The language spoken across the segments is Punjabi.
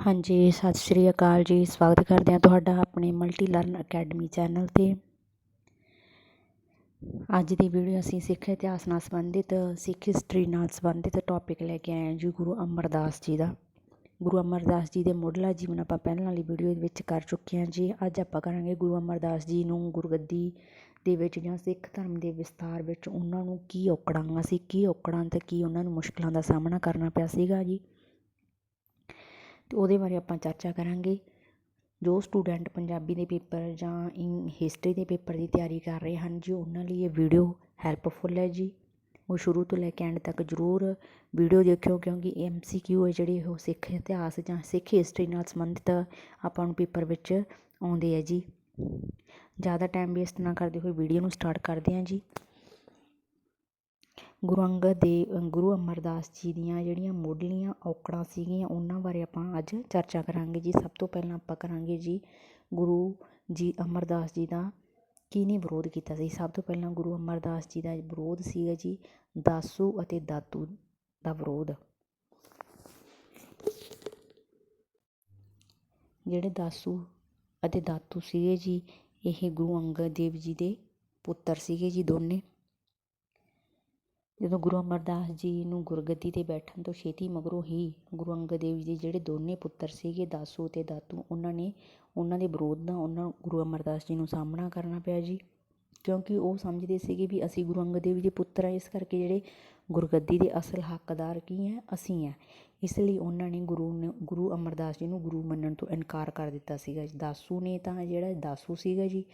ਹਾਂਜੀ, ਸਤਿ ਸ਼੍ਰੀ ਅਕਾਲ ਜੀ। ਸਵਾਗਤ ਕਰਦੇ ਹਾਂ ਤੁਹਾਡਾ ਆਪਣੇ ਮਲਟੀ ਲਰਨ ਅਕੈਡਮੀ ਚੈਨਲ 'ਤੇ। ਅੱਜ ਦੀ ਵੀਡੀਓ ਅਸੀਂ ਸਿੱਖ ਇਤਿਹਾਸ ਨਾਲ ਸੰਬੰਧਿਤ, ਸਿੱਖ ਹਿਸਟਰੀ ਨਾਲ ਸੰਬੰਧਿਤ ਟੌਪਿਕ ਲੈ ਕੇ ਆਏ ਹਾਂ ਜੀ, ਗੁਰੂ ਅਮਰਦਾਸ ਜੀ ਦਾ। ਗੁਰੂ ਅਮਰਦਾਸ ਜੀ ਦੇ ਮੁੱਢਲਾ ਜੀਵਨ ਆਪਾਂ ਪਹਿਲਾਂ ਵਾਲੀ ਵੀਡੀਓ ਵਿੱਚ ਕਰ ਚੁੱਕੇ ਹਾਂ ਜੀ। ਅੱਜ ਆਪਾਂ ਕਰਾਂਗੇ ਗੁਰੂ ਅਮਰਦਾਸ ਜੀ ਨੂੰ ਗੁਰਗੱਦੀ ਦੇ ਵਿੱਚ ਜਾਂ ਸਿੱਖ ਧਰਮ ਦੇ ਵਿਸਥਾਰ ਵਿੱਚ ਉਹਨਾਂ ਨੂੰ ਕੀ ਔਕੜਾਂ ਸੀ, ਕੀ ਔਕੜਾਂ ਤੇ ਕੀ ਉਹਨਾਂ ਨੂੰ ਮੁਸ਼ਕਲਾਂ ਦਾ ਸਾਹਮਣਾ ਕਰਨਾ ਪਿਆ ਸੀਗਾ ਜੀ। ਅਤੇ ਉਹਦੇ ਬਾਰੇ ਆਪਾਂ ਚਰਚਾ ਕਰਾਂਗੇ। ਜੋ ਸਟੂਡੈਂਟ ਪੰਜਾਬੀ ਦੇ ਪੇਪਰ ਜਾਂ ਇੰ, ਹਿਸਟਰੀ ਦੇ ਪੇਪਰ ਦੀ ਤਿਆਰੀ ਕਰ ਰਹੇ ਹਨ ਜੀ, ਉਹਨਾਂ ਲਈ ਇਹ ਵੀਡੀਓ ਹੈਲਪਫੁਲ ਹੈ ਜੀ। ਉਹ ਸ਼ੁਰੂ ਤੋਂ ਲੈ ਕੇ ਐਂਡ ਤੱਕ ਜ਼ਰੂਰ ਵੀਡੀਓ ਦੇਖਿਓ, ਕਿਉਂਕਿ ਐਮ ਸੀ ਕਿਊ ਹੈ ਜਿਹੜੇ ਉਹ ਸਿੱਖ ਇਤਿਹਾਸ ਜਾਂ ਸਿੱਖ ਹਿਸਟਰੀ ਨਾਲ ਸੰਬੰਧਿਤ ਆਪਾਂ ਨੂੰ ਪੇਪਰ ਵਿੱਚ ਆਉਂਦੇ ਆ ਜੀ। ਜ਼ਿਆਦਾ ਟਾਈਮ ਵੇਸਟ ਨਾ ਕਰਦੇ ਹੋਏ ਵੀਡੀਓ ਨੂੰ ਸਟਾਰਟ ਕਰਦੇ ਹਾਂ ਜੀ। ਗੁਰੂ ਅੰਗਦ ਦੇਵ ਗੁਰੂ ਅਮਰਦਾਸ ਜੀ ਦੀਆਂ ਜਿਹੜੀਆਂ ਮੁੱਢਲੀਆਂ ਔਕੜਾਂ ਸੀਗੀਆਂ, ਉਹਨਾਂ ਬਾਰੇ ਆਪਾਂ ਅੱਜ ਚਰਚਾ ਕਰਾਂਗੇ ਜੀ। ਸਭ ਤੋਂ ਪਹਿਲਾਂ ਆਪਾਂ ਕਰਾਂਗੇ ਜੀ ਗੁਰੂ ਜੀ ਅਮਰਦਾਸ ਜੀ ਦਾ ਕਿਹਨੇ ਵਿਰੋਧ ਕੀਤਾ ਸੀ? ਸਭ ਤੋਂ ਪਹਿਲਾਂ ਗੁਰੂ ਅਮਰਦਾਸ ਜੀ ਦਾ ਵਿਰੋਧ ਸੀਗਾ ਜੀ ਦਾਸੂ ਅਤੇ ਦਾਤੂ ਦਾ ਵਿਰੋਧ। ਜਿਹੜੇ ਦਾਸੂ ਅਤੇ ਦਾਤੂ ਸੀਗੇ ਜੀ, ਇਹ ਗੁਰੂ ਅੰਗਦ ਦੇਵ ਜੀ ਦੇ ਪੁੱਤਰ ਸੀਗੇ ਜੀ ਦੋਨੇ। ਜਦੋਂ ਗੁਰੂ ਅਮਰਦਾਸ ਜੀ ਨੂੰ ਗੁਰਗੱਦੀ 'ਤੇ ਬੈਠਣ ਤੋਂ ਛੇਤੀ ਮਗਰੋਂ ਹੀ ਗੁਰੂ ਅੰਗਦ ਦੇਵ ਜੀ ਦੇ ਜਿਹੜੇ ਦੋਨੇ ਪੁੱਤਰ ਸੀਗੇ, ਦਾਸੂ ਅਤੇ ਦਾਤੂ, ਉਹਨਾਂ ਨੇ ਉਹਨਾਂ ਦੇ ਵਿਰੋਧ ਦਾ ਉਹਨਾਂ ਗੁਰੂ ਅਮਰਦਾਸ ਜੀ ਨੂੰ ਸਾਹਮਣਾ ਕਰਨਾ ਪਿਆ ਜੀ। ਕਿਉਂਕਿ ਉਹ ਸਮਝਦੇ ਸੀਗੇ ਵੀ ਅਸੀਂ ਗੁਰੂ ਅੰਗਦ ਦੇਵ ਜੀ ਦੇ ਪੁੱਤਰ ਹਾਂ ਇਸ ਕਰਕੇ ਜਿਹੜੇ ਗੁਰਗੱਦੀ ਦੇ ਅਸਲ ਹੱਕਦਾਰ ਕੀ ਹੈ? ਅਸੀਂ ਆ ਇਸ ਲਈ ਉਹਨਾਂ ਨੇ ਗੁਰੂ ਨੂੰ, ਗੁਰੂ ਅਮਰਦਾਸ ਜੀ ਨੂੰ ਗੁਰੂ ਮੰਨਣ ਤੋਂ ਇਨਕਾਰ ਕਰ ਦਿੱਤਾ ਸੀਗਾ ਦਾਸੂ ਨੇ ਤਾਂ ਜਿਹੜਾ, ਦਾਸੂ ਸੀਗਾ ਜੀ,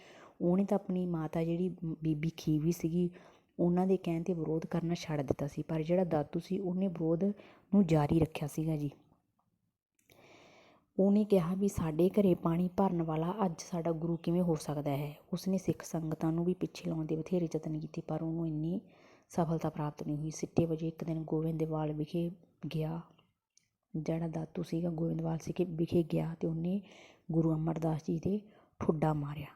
ਉਹਨੇ ਤਾਂ ਆਪਣੀ ਮਾਤਾ ਜਿਹੜੀ ਬੀਬੀ ਖੀਵੀ ਸੀਗੀ ਉਹਨਾਂ ਦੇ ਕਹਿਣ 'ਤੇ ਵਿਰੋਧ ਕਰਨਾ ਛੱਡ ਦਿੱਤਾ ਸੀ, ਪਰ ਜਿਹੜਾ ਦਾਤੂ ਸੀ ਉਹਨੇ ਵਿਰੋਧ ਨੂੰ ਜਾਰੀ ਰੱਖਿਆ ਸੀਗਾ ਜੀ। ਉਹਨੇ ਕਿਹਾ ਵੀ ਸਾਡੇ ਘਰੇ ਪਾਣੀ ਭਰਨ ਵਾਲਾ ਅੱਜ ਸਾਡਾ ਗੁਰੂ ਕਿਵੇਂ ਹੋ ਸਕਦਾ ਹੈ? ਉਸਨੇ ਸਿੱਖ ਸੰਗਤਾਂ ਨੂੰ ਵੀ ਪਿੱਛੇ ਲਾਉਣ ਦੇ ਬਥੇਰੇ ਯਤਨ ਕੀਤੇ, ਪਰ ਉਹਨੂੰ ਇੰਨੀ ਸਫਲਤਾ ਪ੍ਰਾਪਤ ਨਹੀਂ ਹੋਈ। ਸਿੱਟੇ ਵਜੇ ਇੱਕ ਦਿਨ ਗੋਬਿੰਦਵਾਲ ਵਿਖੇ ਗਿਆ, ਜਿਹੜਾ ਦਾਤੂ ਸੀਗਾ ਗੋਬਿੰਦਵਾਲ ਸੀ ਕਿ ਵਿਖੇ ਗਿਆ ਤੇ ਉਹਨੇ ਗੁਰੂ ਅਮਰਦਾਸ ਜੀ ਦੇ ਠੁੱਡਾ ਮਾਰਿਆ।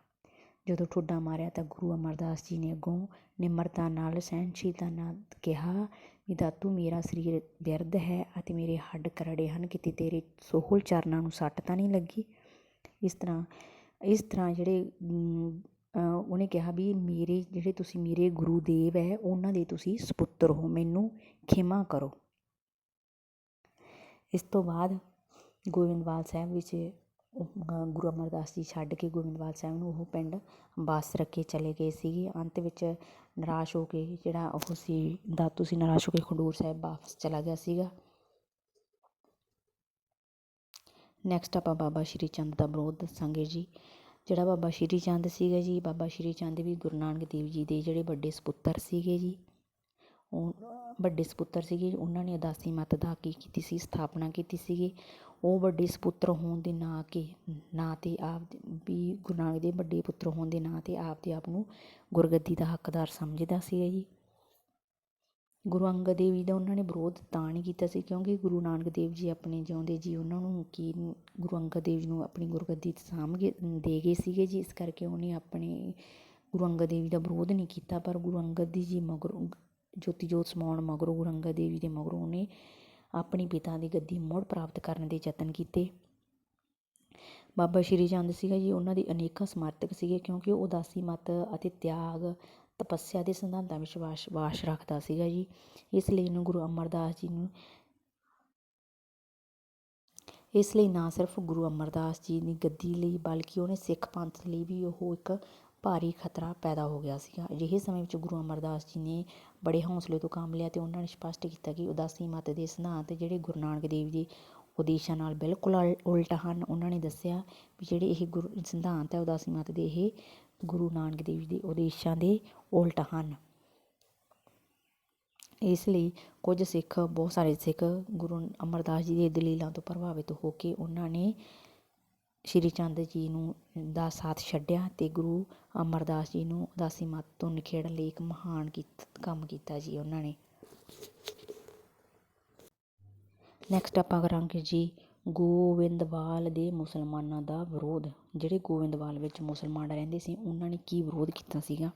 ਜਦੋਂ ਠੁੱਡਾ ਮਾਰਿਆ ਤਾਂ ਗੁਰੂ ਅਮਰਦਾਸ ਜੀ ਨੇ ਅੱਗੋਂ ਨਿਮਰਤਾ ਨਾਲ, ਸਹਿਣਸ਼ੀਲਤਾ ਨਾਲ ਕਿਹਾ ਵੀ, ਦਾਤੂ, ਮੇਰਾ ਸਰੀਰ ਬਿਰਧ ਹੈ ਅਤੇ ਮੇਰੇ ਹੱਡ ਕਰੜੇ ਹਨ, ਕਿਤੇ ਤੇਰੇ ਸੋਹਲ ਚਰਨਾਂ ਨੂੰ ਸੱਟ ਤਾਂ ਨਹੀਂ ਲੱਗੀ? ਇਸ ਤਰ੍ਹਾਂ ਇਸ ਤਰ੍ਹਾਂ ਜਿਹੜੇ ਉਹਨੇ ਕਿਹਾ ਵੀ, ਮੇਰੇ, ਜਿਹੜੇ ਤੁਸੀਂ ਮੇਰੇ ਗੁਰੂ ਦੇਵ ਹੈ, ਉਹਨਾਂ ਦੇ ਤੁਸੀਂ ਸੁਪੁੱਤਰ ਹੋ, ਮੈਨੂੰ ਖਿਮਾ ਕਰੋ। ਇਸ ਤੋਂ ਬਾਅਦ ਗੋਬਿੰਦਵਾਲ ਸਾਹਿਬ ਵਿੱਚ ਗੁਰੂ ਅਮਰਦਾਸ ਜੀ ਛੱਡ ਕੇ ਗੋਬਿੰਦਵਾਲ ਸਾਹਿਬ ਨੂੰ ਉਹ ਪਿੰਡ ਬਾਸ ਰੱਖੇ ਚਲੇ ਗਏ ਸੀਗੇ। ਅੰਤ ਵਿੱਚ ਨਿਰਾਸ਼ ਹੋ ਕੇ ਜਿਹੜਾ ਉਹ ਸੀ, ਦਾਤੂ ਸੀ, ਨਿਰਾਸ਼ ਹੋ ਕੇ ਖਡੂਰ ਸਾਹਿਬ ਵਾਪਸ ਚਲਾ ਗਿਆ ਸੀਗਾ। ਨੈਕਸਟ ਆਪਾਂ ਬਾਬਾ ਸ਼੍ਰੀ ਚੰਦ ਦਾ ਵਿਰੋਧ ਦੱਸਾਂਗੇ ਜੀ। ਜਿਹੜਾ ਬਾਬਾ ਸ਼੍ਰੀ ਚੰਦ ਸੀਗਾ ਜੀ, ਬਾਬਾ ਸ਼੍ਰੀ ਚੰਦ ਵੀ ਗੁਰੂ ਨਾਨਕ ਦੇਵ ਜੀ ਦੇ ਜਿਹੜੇ ਵੱਡੇ ਸਪੁੱਤਰ ਸੀਗੇ ਜੀ। ਉਹ ਵੱਡੇ ਸਪੁੱਤਰ ਸੀਗੇ, ਉਹਨਾਂ ਨੇ ਉਦਾਸੀ ਮੱਤ ਦਾ ਕੀ ਕੀਤੀ ਸੀ, ਸਥਾਪਨਾ ਕੀਤੀ ਸੀਗੀ। ਉਹ ਵੱਡੇ ਸਪੁੱਤਰ ਹੋਣ ਦੇ ਨਾਂ ਕੇ, ਨਾਂ 'ਤੇ ਆਪ ਵੀ ਗੁਰੂ ਨਾਨਕ ਦੇ ਵੱਡੇ ਪੁੱਤਰ ਹੋਣ ਦੇ ਨਾਂ 'ਤੇ ਆਪਦੇ ਆਪ ਨੂੰ ਗੁਰਗੱਦੀ ਦਾ ਹੱਕਦਾਰ ਸਮਝਦਾ ਸੀਗਾ ਜੀ। ਗੁਰੂ ਅੰਗਦ ਦੇਵ ਜੀ ਦਾ ਉਹਨਾਂ ਨੇ ਵਿਰੋਧ ਤਾਂ ਨਹੀਂ ਕੀਤਾ ਸੀ, ਕਿਉਂਕਿ ਗੁਰੂ ਨਾਨਕ ਦੇਵ ਜੀ ਆਪਣੇ ਜਿਉਂਦੇ ਜੀ, ਉਹਨਾਂ ਨੂੰ ਕੀ ਗੁਰੂ ਅੰਗਦ ਦੇਵ ਜੀ ਨੂੰ ਆਪਣੀ ਗੁਰਗੱਦੀ ਤੇ ਸਾਂਭ ਕੇ ਦੇ ਗਏ ਸੀਗੇ ਜੀ। ਇਸ ਕਰਕੇ ਉਹਨੇ ਆਪਣੇ ਗੁਰੂ ਅੰਗਦ ਦੇਵ ਜੀ ਦਾ ਵਿਰੋਧ ਨਹੀਂ ਕੀਤਾ, ਪਰ ਗੁਰੂ ਅੰਗਦ ਦੀ ਜੀ ਮਗਰੋਂ ਜੋਤੀ ਜੋਤ ਸਮਾਉਣ ਮਗਰੋਂ ਗੁਰੂ ਅੰਗਦ ਦੇਵ ਜੀ ਦੇ ਮਗਰੋਂ ਉਹਨੇ ਆਪਣੀ ਪਿਤਾ ਦੀ ਗੱਦੀ ਮੁੜ ਪ੍ਰਾਪਤ ਕਰਨ ਦੇ ਯਤਨ ਕੀਤੇ। ਬਾਬਾ ਸ਼੍ਰੀ ਚੰਦ ਸੀਗਾ ਜੀ, ਉਹਨਾਂ ਦੇ ਅਨੇਕਾਂ ਸਮਰਥਕ ਸੀਗੇ ਕਿਉਂਕਿ ਉਹ ਉਦਾਸੀ, ਮਤ ਅਤੇ ਤਿਆਗ, ਤਪੱਸਿਆ ਦੇ ਸਿਧਾਂਤਾਂ ਵਿੱਚ ਵਾਸ਼ ਵਾਸ਼ ਰੱਖਦਾ ਸੀਗਾ ਜੀ। ਇਸ ਲਈ ਉਹਨੂੰ ਗੁਰੂ ਅਮਰਦਾਸ ਜੀ ਨੂੰ ਇਸ ਲਈ ਨਾ ਸਿਰਫ ਗੁਰੂ ਅਮਰਦਾਸ ਜੀ ਦੀ ਗੱਦੀ ਲਈ ਬਲਕਿ ਉਹਨੇ ਸਿੱਖ ਪੰਥ ਲਈ ਵੀ ਉਹ ਇੱਕ ਭਾਰੀ ਖਤਰਾ ਪੈਦਾ ਹੋ ਗਿਆ ਸੀਗਾ। ਅਜਿਹੇ ਸਮੇਂ ਵਿੱਚ ਗੁਰੂ ਅਮਰਦਾਸ ਜੀ ਨੇ ਬੜੇ ਹੌਂਸਲੇ ਤੋਂ ਕੰਮ ਲਿਆ ਅਤੇ ਉਹਨਾਂ ਨੇ ਸਪਸ਼ਟ ਕੀਤਾ ਕਿ ਉਦਾਸੀ ਮਤ ਦੇ ਸਿਧਾਂਤ ਜਿਹੜੇ ਗੁਰੂ ਨਾਨਕ ਦੇਵ ਜੀ ਉਦੇਸ਼ਾਂ ਨਾਲ ਬਿਲਕੁਲ ਉਲਟ ਹਨ। ਉਹਨਾਂ ਨੇ ਦੱਸਿਆ ਵੀ ਜਿਹੜੇ ਇਹ ਗੁਰੂ, ਸਿਧਾਂਤ ਹੈ ਉਦਾਸੀ ਮਤ ਦੇ, ਇਹ ਗੁਰੂ ਨਾਨਕ ਦੇਵ ਜੀ ਦੇ ਉਦੇਸ਼ਾਂ ਦੇ ਉਲਟ ਹਨ। ਇਸ ਲਈ ਕੁਝ ਸਿੱਖ, ਬਹੁਤ ਸਾਰੇ ਸਿੱਖ ਗੁਰੂ ਅਮਰਦਾਸ ਜੀ ਦੇ ਦਲੀਲਾਂ ਤੋਂ ਪ੍ਰਭਾਵਿਤ ਹੋ ਕੇ ਉਹਨਾਂ ਨੇ ਸ਼੍ਰੀ ਚੰਦ ਜੀ ਨੂੰ, ਦਾ ਸਾਥ ਛੱਡਿਆ ਅਤੇ ਗੁਰੂ ਅਮਰਦਾਸ ਜੀ ਨੂੰ ਉਦਾਸੀ ਮੱਤ ਤੋਂ ਨਿਖੇੜਨ ਲਈ ਇੱਕ ਮਹਾਨ ਕੰਮ ਕੀਤਾ ਜੀ ਉਹਨਾਂ ਨੇ। ਨੈਕਸਟ ਆਪਾਂ ਕਰਾਂਗੇ ਜੀ ਗੋਬਿੰਦਵਾਲ ਦੇ ਮੁਸਲਮਾਨਾਂ ਦਾ ਵਿਰੋਧ। ਜਿਹੜੇ ਗੋਬਿੰਦਵਾਲ ਵਿੱਚ ਮੁਸਲਮਾਨ ਰਹਿੰਦੇ ਸੀ, ਉਹਨਾਂ ਨੇ ਕੀ ਵਿਰੋਧ ਕੀਤਾ ਸੀਗਾ?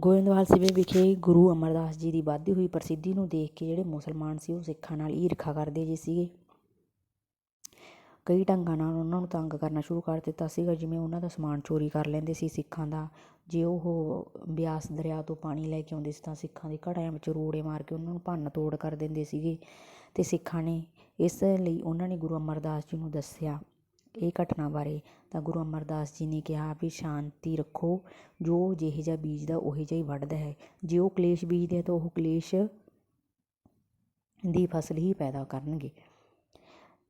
ਗੋਬਿੰਦਵਾਲ ਸਿਵੇ ਵਿਖੇ ਗੁਰੂ ਅਮਰਦਾਸ ਜੀ ਦੀ ਵੱਧਦੀ ਹੋਈ ਪ੍ਰਸਿੱਧੀ ਨੂੰ ਦੇਖ ਕੇ ਜਿਹੜੇ ਮੁਸਲਮਾਨ ਸੀ, ਉਹ ਸਿੱਖਾਂ ਨਾਲ ਈਰਖਾ ਕਰਦੇ ਜੇ ਸੀਗੇ। ਕਈ ਢੰਗਾਂ ਨਾਲ ਉਹਨਾਂ ਨੂੰ ਤੰਗ ਕਰਨਾ ਸ਼ੁਰੂ ਕਰ ਦਿੱਤਾ ਸੀਗਾ, ਜਿਵੇਂ ਉਹਨਾਂ ਦਾ ਸਮਾਨ ਚੋਰੀ ਕਰ ਲੈਂਦੇ ਸੀ ਸਿੱਖਾਂ ਦਾ। ਜੇ ਉਹ ਬਿਆਸ ਦਰਿਆ ਤੋਂ ਪਾਣੀ ਲੈ ਕੇ ਆਉਂਦੇ ਸੀ ਤਾਂ ਸਿੱਖਾਂ ਦੇ ਘੜਿਆਂ ਵਿੱਚ ਰੋੜੇ ਮਾਰ ਕੇ ਉਹਨਾਂ ਨੂੰ ਭੰਨ ਤੋੜ ਕਰ ਦਿੰਦੇ ਸੀਗੇ। ਅਤੇ ਸਿੱਖਾਂ ਨੇ ਇਸ ਲਈ ਉਹਨਾਂ ਨੇ ਗੁਰੂ ਅਮਰਦਾਸ ਜੀ ਨੂੰ ਦੱਸਿਆ ਇਹ ਘਟਨਾ ਬਾਰੇ। ਤਾਂ ਗੁਰੂ ਅਮਰਦਾਸ ਜੀ ਨੇ ਕਿਹਾ ਵੀ ਸ਼ਾਂਤੀ ਰੱਖੋ, ਜੋ ਜਿਹੇ ਜਿਹਾ ਬੀਜਦਾ ਉਹੋ ਜਿਹਾ ਹੀ ਵੱਢਦਾ ਹੈ। ਜੇ ਉਹ ਕਲੇਸ਼ ਬੀਜਦੇ ਆ ਤਾਂ ਉਹ ਕਲੇਸ਼ ਦੀ ਫਸਲ ਹੀ ਪੈਦਾ ਕਰਨਗੇ।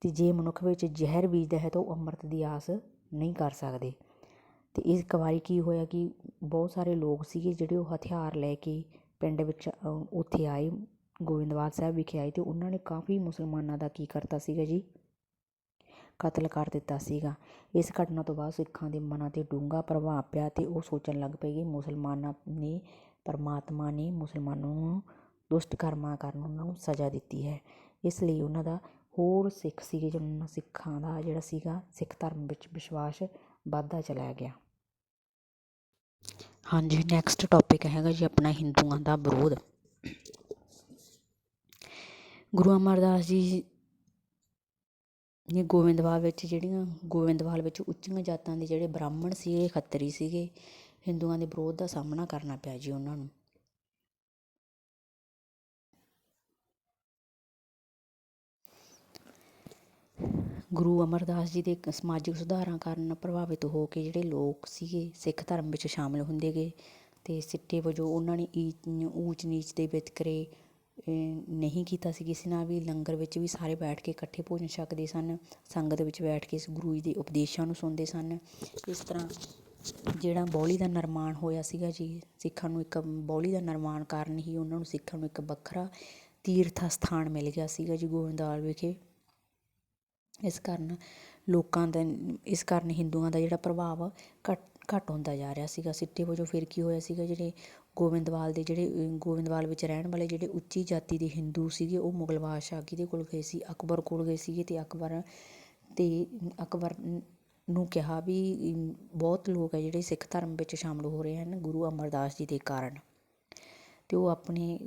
ਅਤੇ ਜੇ ਮਨੁੱਖ ਵਿੱਚ ਜ਼ਹਿਰ ਬੀਜਦਾ ਹੈ ਤਾਂ ਉਹ ਅੰਮ੍ਰਿਤ ਦੀ ਆਸ ਨਹੀਂ ਕਰ ਸਕਦੇ। ਅਤੇ ਇਸ ਇੱਕ ਵਾਰੀ ਕੀ ਹੋਇਆ ਕਿ ਬਹੁਤ ਸਾਰੇ ਲੋਕ ਸੀਗੇ ਜਿਹੜੇ ਉਹ ਹਥਿਆਰ ਲੈ ਕੇ ਪਿੰਡ ਵਿੱਚ ਉੱਥੇ ਆਏ ਗੋਬਿੰਦਵਾਲ ਸਾਹਿਬ ਵਿਖੇ ਆਏ ਅਤੇ ਉਹਨਾਂ ਨੇ ਕਾਫੀ ਮੁਸਲਮਾਨਾਂ ਦਾ ਕੀ ਕਰਤਾ ਸੀਗਾ ਜੀ? ਕਤਲ ਕਰ ਦਿੱਤਾ ਸੀਗਾ। ਇਸ ਘਟਨਾ ਤੋਂ ਬਾਅਦ ਸਿੱਖਾਂ ਦੇ ਮਨਾਂ 'ਤੇ ਡੂੰਘਾ ਪ੍ਰਭਾਵ ਪਿਆ ਅਤੇ ਉਹ ਸੋਚਣ ਲੱਗ ਪਏ ਕਿ ਮੁਸਲਮਾਨਾਂ ਨੇ, ਪਰਮਾਤਮਾ ਨੇ ਮੁਸਲਮਾਨਾਂ ਨੂੰ ਦੁਸ਼ਟ ਕਰਮਾਂ ਕਾਰਨ ਉਹਨਾਂ ਨੂੰ ਸਜ਼ਾ ਦਿੱਤੀ ਹੈ। ਇਸ ਲਈ ਉਹਨਾਂ ਦਾ ਹੋਰ ਸਿੱਖ ਸੀਗੇ ਜਿਹਨਾਂ ਸਿੱਖਾਂ ਦਾ ਜਿਹੜਾ ਸੀਗਾ ਸਿੱਖ ਧਰਮ ਵਿੱਚ ਵਿਸ਼ਵਾਸ ਵੱਧਦਾ ਚਲਾ ਗਿਆ। ਹਾਂਜੀ ਨੈਕਸਟ ਟੌਪਿਕ ਹੈਗਾ ਜੀ ਆਪਣਾ ਹਿੰਦੂਆਂ ਦਾ ਵਿਰੋਧ। ਗੁਰੂ ਅਮਰਦਾਸ ਜੀ ਨੇ ਗੋਬਿੰਦਵਾਲ ਵਿੱਚ ਜਿਹੜੀਆਂ ਗੋਬਿੰਦਵਾਲ ਵਿੱਚ ਉੱਚੀਆਂ ਜਾਤਾਂ ਦੇ ਜਿਹੜੇ ਬ੍ਰਾਹਮਣ ਸੀਗੇ, ਖੱਤਰੀ ਸੀਗੇ, ਹਿੰਦੂਆਂ ਦੇ ਵਿਰੋਧ ਦਾ ਸਾਹਮਣਾ ਕਰਨਾ ਪਿਆ ਜੀ ਉਹਨਾਂ ਨੂੰ। ਗੁਰੂ ਅਮਰਦਾਸ ਜੀ ਦੇ ਸਮਾਜਿਕ ਸੁਧਾਰਾਂ ਕਾਰਨ ਪ੍ਰਭਾਵਿਤ ਹੋ ਕੇ ਜਿਹੜੇ ਲੋਕ ਸੀਗੇ, ਸਿੱਖ ਧਰਮ ਵਿੱਚ ਸ਼ਾਮਿਲ ਹੁੰਦੇ ਗਏ ਅਤੇ ਸਿੱਟੇ ਵਜੋਂ ਉਹਨਾਂ ਨੇ ਈਚ ਊਚ ਨੀਚ ਦੇ ਵਿਤਕਰੇ ਨਹੀਂ ਕੀਤਾ ਸੀ ਕਿਸੇ ਨਾਲ ਵੀ, ਲੰਗਰ ਵਿੱਚ ਵੀ ਸਾਰੇ ਬੈਠ ਕੇ ਇਕੱਠੇ ਭੋਜਨ ਛਕਦੇ ਸਨ, ਸੰਗਤ ਵਿੱਚ ਬੈਠ ਕੇ ਗੁਰੂ ਜੀ ਦੇ ਉਪਦੇਸ਼ਾਂ ਨੂੰ ਸੁਣਦੇ ਸਨ। ਇਸ ਤਰ੍ਹਾਂ ਜਿਹੜਾ ਬੌਲੀ ਦਾ ਨਿਰਮਾਣ ਹੋਇਆ ਸੀਗਾ ਜੀ, ਸਿੱਖਾਂ ਨੂੰ ਇੱਕ ਬੌਲੀ ਦਾ ਨਿਰਮਾਣ ਕਾਰਨ ਹੀ ਉਹਨਾਂ ਨੂੰ ਸਿੱਖਾਂ ਨੂੰ ਇੱਕ ਵੱਖਰਾ ਤੀਰਥ ਸਥਾਨ ਮਿਲ ਗਿਆ ਸੀਗਾ ਜੀ ਗੋਇੰਦਵਾਲ ਵਿਖੇ। ਇਸ ਕਾਰਨ ਲੋਕਾਂ ਦਾ, ਇਸ ਕਾਰਨ ਹਿੰਦੂਆਂ ਦਾ ਜਿਹੜਾ ਪ੍ਰਭਾਵ ਘੱਟ ਘੱਟ ਹੁੰਦਾ ਜਾ ਰਿਹਾ ਸੀਗਾ। ਸਿੱਟੇ ਵਜੋਂ ਫਿਰ ਕੀ ਹੋਇਆ ਸੀਗਾ, ਜਿਹੜੇ ਗੋਬਿੰਦਵਾਲ ਦੇ ਜਿਹੜੇ ਗੋਬਿੰਦਵਾਲ ਵਿੱਚ ਰਹਿਣ ਵਾਲੇ ਜਿਹੜੇ ਉੱਚੀ ਜਾਤੀ ਦੇ ਹਿੰਦੂ ਸੀਗੇ, ਉਹ ਮੁਗਲ ਬਾਦਸ਼ਾਹ ਕਿਹਦੇ ਕੋਲ ਗਏ ਸੀ? ਅਕਬਰ ਕੋਲ ਗਏ ਸੀਗੇ ਅਤੇ ਅਕਬਰ ਅਤੇ ਅਕਬਰ ਨੂੰ ਕਿਹਾ ਵੀ ਬਹੁਤ ਲੋਕ ਹੈ ਜਿਹੜੇ ਸਿੱਖ ਧਰਮ ਵਿੱਚ ਸ਼ਾਮਲ ਹੋ ਰਹੇ ਹਨ ਗੁਰੂ ਅਮਰਦਾਸ ਜੀ ਦੇ ਕਾਰਨ। ਅਤੇ ਉਹ ਆਪਣੇ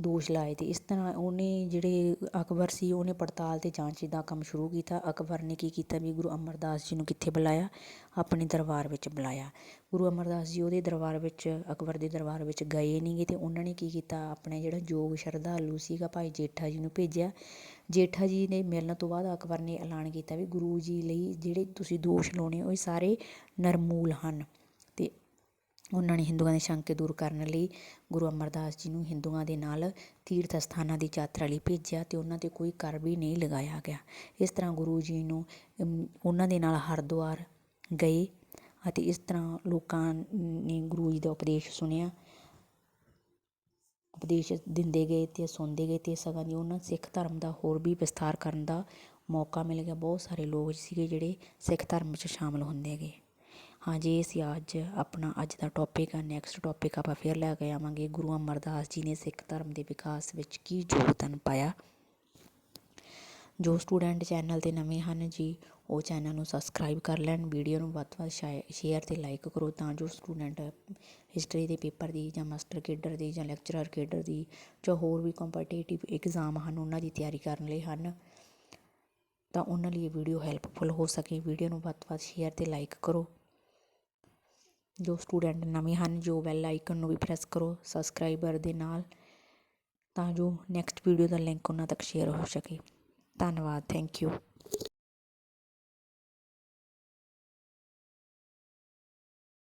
ਦੋਸ਼ ਲਾਏ ਅਤੇ ਇਸ ਤਰ੍ਹਾਂ ਉਹਨੇ ਜਿਹੜੇ ਅਕਬਰ ਸੀ, ਉਹਨੇ ਪੜਤਾਲ ਅਤੇ ਜਾਂਚ ਦਾ ਕੰਮ ਸ਼ੁਰੂ ਕੀਤਾ। ਅਕਬਰ ਨੇ ਕੀ ਕੀਤਾ ਵੀ ਗੁਰੂ ਅਮਰਦਾਸ ਜੀ ਨੂੰ ਕਿੱਥੇ ਬੁਲਾਇਆ? ਆਪਣੇ ਦਰਬਾਰ ਵਿੱਚ ਬੁਲਾਇਆ। ਗੁਰੂ ਅਮਰਦਾਸ ਜੀ ਉਹਦੇ ਦਰਬਾਰ ਵਿੱਚ, ਅਕਬਰ ਦੇ ਦਰਬਾਰ ਵਿੱਚ ਗਏ ਨਹੀਂ ਨਹੀਂਗੇ ਅਤੇ ਉਹਨਾਂ ਨੇ ਕੀ ਕੀਤਾ? ਆਪਣੇ ਜਿਹੜਾ ਯੋਗ ਸ਼ਰਧਾਲੂ ਸੀਗਾ ਭਾਈ ਜੇਠਾ ਜੀ ਨੂੰ ਭੇਜਿਆ। ਜੇਠਾ ਜੀ ਨੇ ਮਿਲਣ ਤੋਂ ਬਾਅਦ ਅਕਬਰ ਨੇ ਐਲਾਨ ਕੀਤਾ ਵੀ ਗੁਰੂ ਜੀ ਲਈ ਜਿਹੜੇ ਤੁਸੀਂ ਦੋਸ਼ ਲਾਉਣੇ, ਉਹ ਸਾਰੇ ਨਿਰਮੂਲ ਹਨ। ਉਹਨਾਂ ਨੇ ਹਿੰਦੂਆਂ ਦੇ ਸ਼ੰਕੇ ਦੂਰ ਕਰਨ ਲਈ ਗੁਰੂ ਅਮਰਦਾਸ ਜੀ ਨੂੰ ਹਿੰਦੂਆਂ ਦੇ ਨਾਲ ਤੀਰਥ ਸਥਾਨਾਂ ਦੀ ਯਾਤਰਾ ਲਈ ਭੇਜਿਆ ਅਤੇ ਉਹਨਾਂ ਤੇ ਕੋਈ ਕਰ ਵੀ ਨਹੀਂ ਲਗਾਇਆ ਗਿਆ। ਇਸ ਤਰ੍ਹਾਂ ਗੁਰੂ ਜੀ ਨੂੰ ਉਹਨਾਂ ਦੇ ਨਾਲ ਹਰਿਦੁਆਰ ਗਏ ਅਤੇ ਇਸ ਤਰ੍ਹਾਂ ਲੋਕਾਂ ਨੇ ਗੁਰੂ ਜੀ ਦਾ ਉਪਦੇਸ਼ ਸੁਣਿਆ। ਉਪਦੇਸ਼ ਦਿੰਦੇ ਗਏ ਤੇ ਸੁਣਦੇ ਗਏ ਤੇ ਸਗੋਂ ਦੀ ਉਹਨਾਂ ਸਿੱਖ ਧਰਮ ਦਾ ਹੋਰ ਵੀ ਵਿਸਥਾਰ ਕਰਨ ਦਾ ਮੌਕਾ ਮਿਲ ਗਿਆ। ਬਹੁਤ ਸਾਰੇ ਲੋਕ ਸੀਗੇ ਜਿਹੜੇ ਸਿੱਖ ਧਰਮ ਵਿੱਚ ਸ਼ਾਮਲ ਹੁੰਦੇ ਗਏ। ਹਾਂਜੀ ਇਹ ਸੀ ਅੱਜ ਆਪਣਾ ਅੱਜ ਦਾ ਟੌਪਿਕ ਆ ਨੈਕਸਟ ਟੌਪਿਕ ਆਪਾਂ ਫਿਰ ਲੈ ਕੇ ਆਵਾਂਗੇ। ਗੁਰੂ ਅਮਰਦਾਸ ਜੀ ਨੇ ਸਿੱਖ ਧਰਮ ਦੇ ਵਿਕਾਸ ਵਿੱਚ ਕੀ ਯੋਗਦਾਨ ਪਾਇਆ। ਜੋ ਸਟੂਡੈਂਟ ਚੈਨਲ ਤੇ ਨਵੇਂ ਹਨ ਜੀ, ਉਹ ਚੈਨਲ ਨੂੰ ਸਬਸਕ੍ਰਾਈਬ ਕਰ ਲੈਣ ਵੀਡੀਓ ਨੂੰ ਵੱਧ ਤੋਂ ਵੱਧ ਸ਼ੇਅਰ ਤੇ ਲਾਈਕ ਕਰੋ ਤਾਂ ਜੋ ਸਟੂਡੈਂਟ ਹਿਸਟਰੀ ਦੇ ਪੇਪਰ ਦੀ ਜਾਂ ਮਾਸਟਰ ਕੇਡਰ ਦੀ ਜਾਂ ਲੈਕਚਰਰ ਕੇਡਰ ਦੀ ਜਾਂ ਹੋਰ ਵੀ ਕੰਪੀਟੀਟਿਵ ਐਗਜ਼ਾਮ ਹਨ, ਉਹਨਾਂ ਦੀ ਤਿਆਰੀ ਕਰਨ ਲਈ ਹਨ। ਤਾਂ ਉਹਨਾਂ ਲਈ ਇਹ ਵੀਡੀਓ ਹੈਲਪਫੁਲ ਹੋ ਸਕੇ। ਵੀਡੀਓ ਨੂੰ ਵੱਧ ਤੋਂ ਵੱਧ ਸ਼ੇਅਰ ਤੇ ਲਾਈਕ ਕਰੋ। ਜੋ ਸਟੂਡੈਂਟ ਨਵੇਂ ਹਨ, ਜੋ ਬੈਲ ਆਈਕਨ ਨੂੰ ਵੀ ਪ੍ਰੈਸ ਕਰੋ ਸਬਸਕ੍ਰਾਈਬਰ ਦੇ ਨਾਲ, ਤਾਂ ਜੋ ਨੈਕਸਟ ਵੀਡੀਓ ਦਾ ਲਿੰਕ ਉਹਨਾਂ ਤੱਕ ਸ਼ੇਅਰ ਹੋ ਸਕੇ। ਧੰਨਵਾਦ ਥੈਂਕ ਯੂ